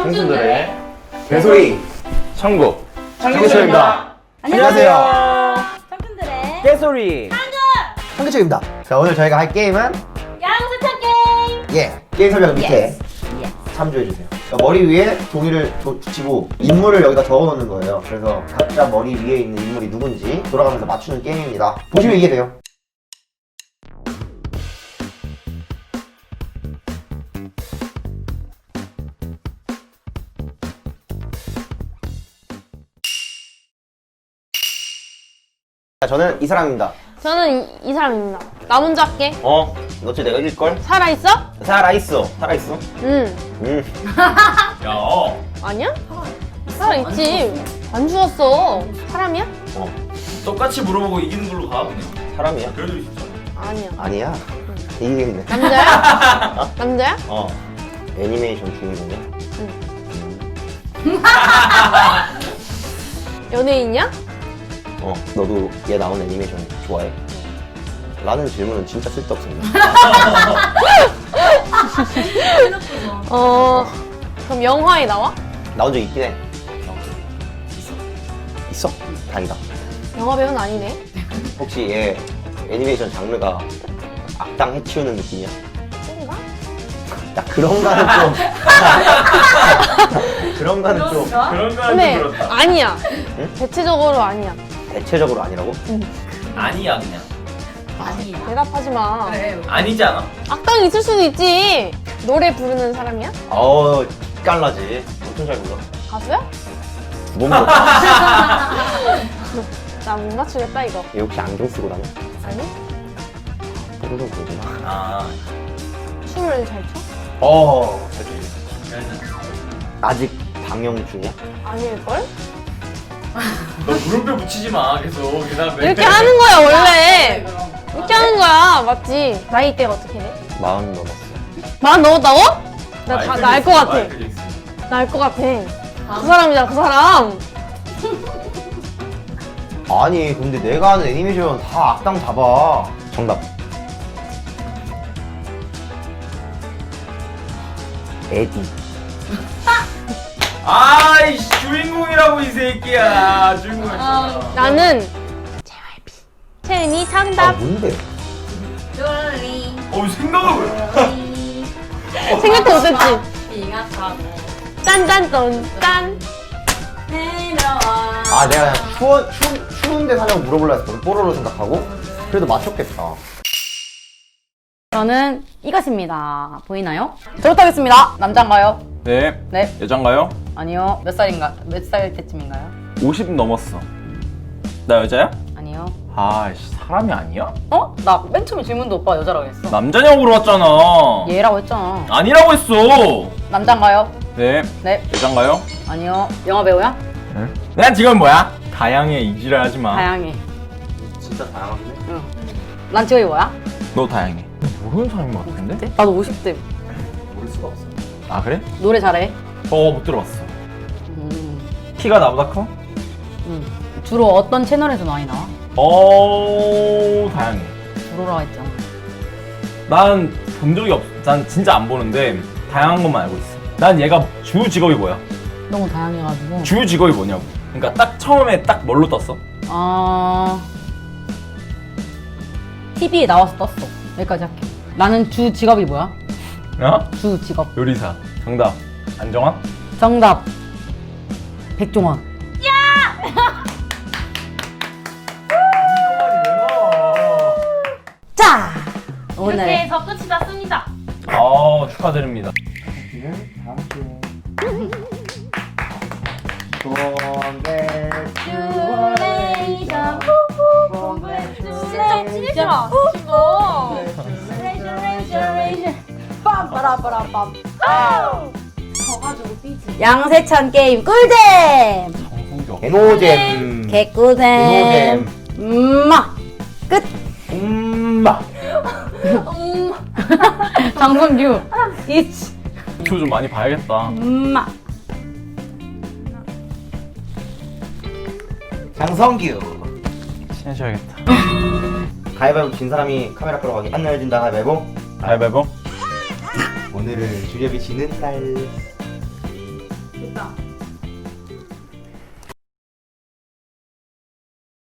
청춘들의 개소리 천국 청춘입니다. 안녕하세요. 청춘들의 깨소리 청춘입니다. 자 오늘 저희가 할 게임은 양세찬 게임. 예 게임 설명 밑에 Yes. 참조해 주세요. 그러니까 머리 위에 종이를 도- 붙이고 인물을 여기다 적어 놓는 거예요. 그래서 각자 머리 위에 있는 인물이 누군지 돌아가면서 맞추는 게임입니다. 보시면 이게 돼요. 자, 저는 이 사람입니다. 저는 이, 이 사람입니다. 나 먼저 할게. 어? 너지 내가 이길 걸? 살아있어? 살아있어. 살아있어. 응. 음. 야 아니야? 살아있지. 안 죽었어. 사람이야? 어. 똑같이 물어보고 이기는 걸로 가 그냥 사람이야? 그래도 진짜 아니야. 아니야. 이기겠네. 남자야? 남자야? 어. 애니메이션 중이군요. 연예인이야? 어. 너도 얘 나온 애니메이션 좋아해? 라는 질문은 진짜 쓸데없습니다. 어. 그럼 영화에 나와? 나온 적 있긴 해. 있어? 다행이다. 영화 배우는 아니네. 혹시 얘 애니메이션 장르가 악당 해치우는 느낌이야? 뭔가? 야, 그런 거는 좀. 그런 거는 좀 그런 거는 근데 좀 그렇다 아니야. 응? 대체적으로 아니야. 대체적으로 아니라고? 아니야 그냥 아니야. 대답하지 마. 그래. 아니지 않아 악당이 있을 수도 있지. 노래 부르는 사람이야? 어, 깔라지. 엄청 잘 불러. 가수야? 못 먹어. 나못 맞추겠다 이거. 얘 혹시 안경 쓰고 다녀? 아니? 보지 마. 아 춤을 잘 춰? 어, 그래야지. 아직 방영 중이야? 아닐걸? 너 물음표 붙이지 마 계속 그다음에 이렇게 하는 거야 원래. 그럼. 이렇게 하는 거야 맞지? 나이대가 어떻게 돼? 마흔 넘었어. 만 넘었다고? 나알것 같아. 나 알 것 같아. 그 사람이잖아 그 사람. 아니, 근데 내가 하는 애니메이션 다 악당 잡아. 정답. 에디. 아이 씨 주인공이라고 이 새끼야 주인공이잖아 나는 JYP. 채은이 아, 정답. 뭔데? 쫄리. 어 생각을 왜 쫄리. 생각도 못했지. 비가 타고 딴딴딴 딴. 내려와. 아, 내가 그냥 추워, 추, 추운데 사냐고 물어보려 했거든. 뽀로로 생각하고. 그래도 맞췄겠다. 저는 이것입니다. 보이나요? 저부터 하겠습니다. 남자인가요? 네. 네. 여잔가요? 아니요. 몇 살인가? 몇 살 때쯤인가요? 50 넘었어. 나 여자야? 아니요. 아씨 사람이 아니야? 어? 나 맨 처음에 질문도 오빠 여자라고 했어. 남자냐고 물어봤잖아. 얘라고 했잖아. 아니라고 했어. 남자인가요? 네. 네. 여잔가요? 아니요. 영화 배우야? 네. 난 지금 뭐야? 다양해 이지랄 하지 마. 다양해. 진짜 해. 응. 난 직업이 뭐야? 너 다양해. 모르는 사람인 것 같은데? 나도 50대. 모를 수가 없어. 아 그래? 노래 잘해. 어 못 들어봤어. 음. 키가 나보다 커? 음. 주로 어떤 채널에서 많이 나와? 어 다양해. 주로라고 했잖아. 난 본 적이 없어. 난 진짜 안 보는데 다양한 것만 알고 있어. 난 얘가 주 직업이 뭐야? 너무 다양해가지고. 주 직업이 뭐냐고. 그러니까 딱 처음에 딱 뭘로 떴어? 아. TV에 나와서 떴어. 여기까지 할게. 나는 주 직업이 뭐야? 어? 주 직업. 요리사. 정답. 안정환? 정답. 백종원. 자, 이렇게 오늘 해서 끝이 났습니다. 아 축하드립니다. 큐레이션. 진짜 찌르지 마. 이거. 빰빠라빠라빰. 양세찬 게임 꿀잼. 개노잼. 개꿀잼. 개노잼. 음마. 끝. 음마. 장성규. 이치. 유튜브 좀 많이 봐야겠다. 음마. 장성규. 친해져야겠다. 가위바위보 진 사람이 카메라 끌어 가기 안 내준다 가위바위보. 가위바위보. 오늘은 주렵이 지는 날.